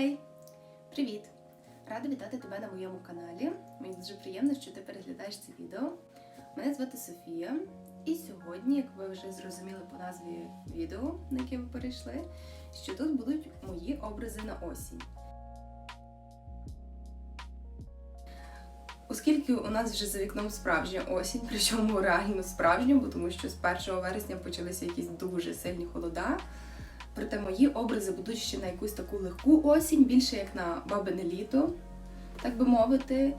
Хей! Привіт! Рада вітати тебе на моєму каналі. Мені дуже приємно, що ти переглядаєш це відео. Мене звати Софія, і сьогодні, як ви вже зрозуміли по назві відео, на яке ви перейшли, що тут будуть мої образи на осінь. Оскільки у нас вже за вікном справжня осінь, причому реально справжня, тому що з 1 вересня почалися якісь дуже сильні холода. Проте мої образи будуть ще на якусь таку легку осінь, більше як на бабине літо, так би мовити.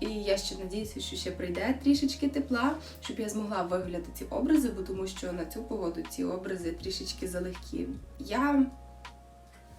І я ще надіюся, що ще прийде трішечки тепла, щоб я змогла виглядати ці образи, бо тому що на цю погоду ці образи трішечки залегкі. Я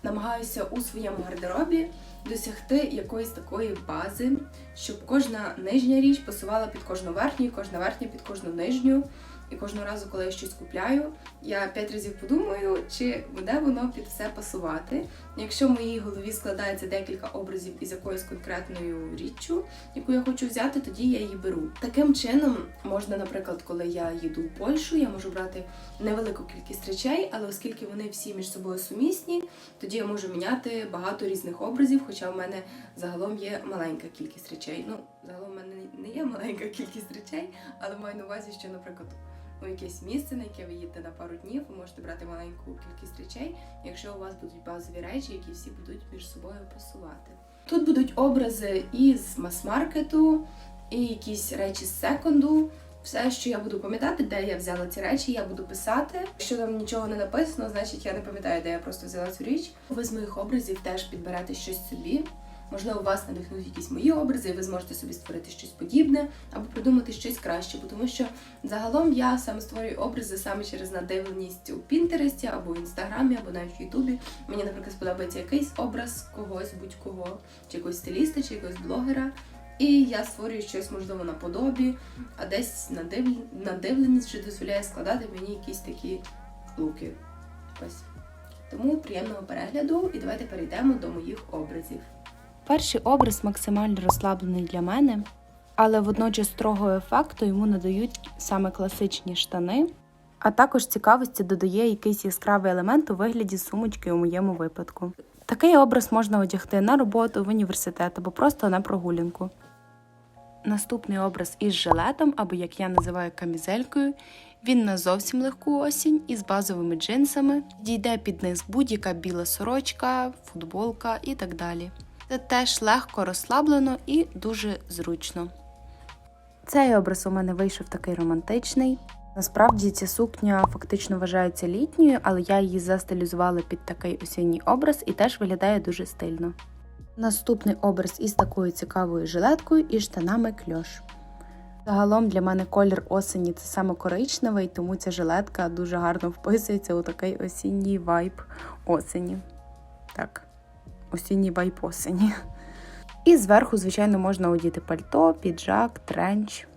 намагаюся у своєму гардеробі досягти якоїсь такої бази, щоб кожна нижня річ пасувала під кожну верхню, кожна верхня під кожну нижню. І кожного разу, коли я щось купляю, я п'ять разів подумаю, чи буде воно під все пасувати. Якщо в моїй голові складається декілька образів із якоюсь конкретною річчю, яку я хочу взяти, тоді я її беру. Таким чином, можна, наприклад, коли я їду в Польщу, я можу брати невелику кількість речей, але оскільки вони всі між собою сумісні, тоді я можу міняти багато різних образів, хоча в мене загалом є маленька кількість речей. Ну, загалом в мене не є маленька кількість речей, але маю на увазі, що, наприклад, у якесь місце, на яке ви їдете на пару днів, ви можете брати маленьку кількість речей, якщо у вас будуть базові речі, які всі будуть між собою пасувати. Тут будуть образи із мас-маркету, і якісь речі з секонду. Все, що я буду пам'ятати, де я взяла ці речі, я буду писати. Якщо там нічого не написано, значить я не пам'ятаю, де я просто взяла цю річ. Ви з моїх образів теж підберете щось собі. Можливо, вас надихнуть якісь мої образи, і ви зможете собі створити щось подібне або придумати щось краще, тому що загалом я саме створюю образи саме через надивленість у Пінтересті або в інстаграмі, або навіть в Ютубі. Мені, наприклад, сподобається якийсь образ когось, будь-кого, чи якогось стиліста, чи якогось блогера. І я створюю щось, можливо, наподобі, а десь надив... надивленість вже дозволяє складати мені якісь такі луки. Ось. Тому приємного перегляду і давайте перейдемо до моїх образів. Перший образ максимально розслаблений для мене, але водночас строгого ефекту йому надають саме класичні штани, а також цікавості додає якийсь яскравий елемент у вигляді сумочки у моєму випадку. Такий образ можна одягти на роботу, в університет або просто на прогулянку. Наступний образ із жилетом, або як я називаю камізелькою. Він на зовсім легку осінь із базовими джинсами. Дійде під низ будь-яка біла сорочка, футболка і так далі. Це теж легко розслаблено і дуже зручно. Цей образ у мене вийшов такий романтичний. Насправді ця сукня фактично вважається літньою, але я її застилізувала під такий осінній образ і теж виглядає дуже стильно. Наступний образ із такою цікавою жилеткою і штанами кльош. Загалом для мене колір осені це саме коричневий, тому ця жилетка дуже гарно вписується у такий осінній вайб осені. Так, осінній байпосені. І зверху, звичайно, можна одіти пальто, піджак, тренч.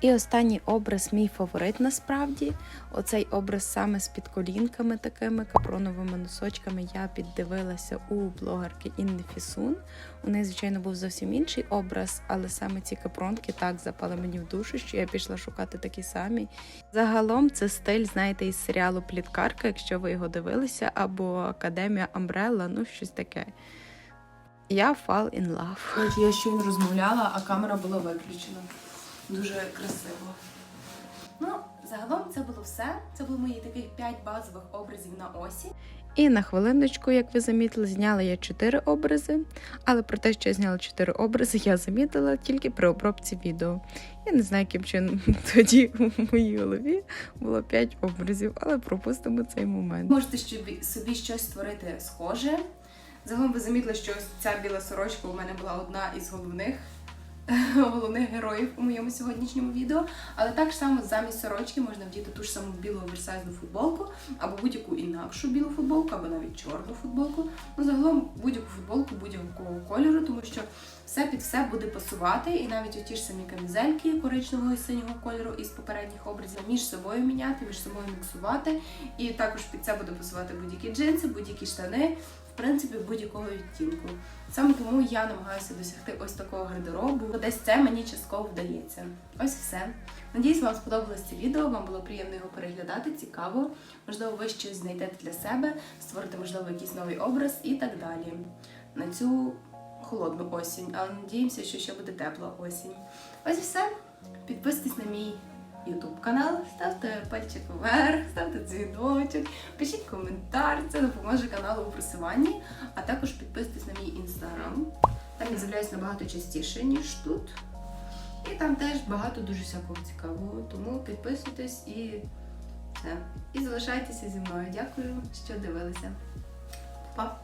І останній образ мій фаворит насправді. Оцей образ саме з підколінками, такими капроновими носочками. Я піддивилася у блогерки Інни Фісун. У неї, звичайно, був зовсім інший образ, але саме ці капронки так запали мені в душу, що я пішла шукати такі самі. Загалом це стиль, знаєте, із серіалу Пліткарка, якщо ви його дивилися, або Академія Амбрелла, ну щось таке. Я fall in love. Я щойно розмовляла, а камера була виключена. Дуже красиво. Ну, загалом це було все. Це були мої таких 5 базових образів на осінь. І на хвилиночку, як ви замітили, зняла я 4 образи. Але про те, що я зняла 4 образи, я замітила тільки при обробці відео. Я не знаю, яким чином тоді у моїй голові було 5 образів, але пропустимо цей момент. Можете собі, собі щось створити схоже. Загалом ви замітили, що ось ця біла сорочка у мене була одна із головних головних героїв у моєму сьогоднішньому відео. Але так само замість сорочки можна вдіти ту ж саму білу оверсайзну футболку, або будь-яку інакшу білу футболку, або навіть чорну футболку. Ну, загалом будь-яку футболку будь-якого кольору, тому що все під все буде пасувати, і навіть ті ж самі камізельки коричневого і синього кольору із попередніх образів між собою міняти, між собою міксувати. І також під це буде пасувати будь-які джинси, будь-які штани. Принципі будь-якого відтінку. Саме тому я намагаюся досягти ось такого гардеробу, бо десь це мені частково вдається. Ось все. Надіюсь, вам сподобалось це відео, вам було приємно його переглядати, цікаво. Можливо, ви щось знайдете для себе, створите, можливо, якийсь новий образ і так далі. На цю холодну осінь, але надіємося, що ще буде тепла осінь. Ось і все. Підписуйтесь на мій YouTube канал, ставте пальчик вверх, ставте дзвіночок, пишіть коментар, це допоможе каналу у просуванні, а також підписуйтесь на мій інстаграм. Там я з'являюсь набагато частіше, ніж тут. І там теж багато дуже всякого цікавого. Тому підписуйтесь і все. І залишайтеся зі мною. Дякую, що дивилися. Па!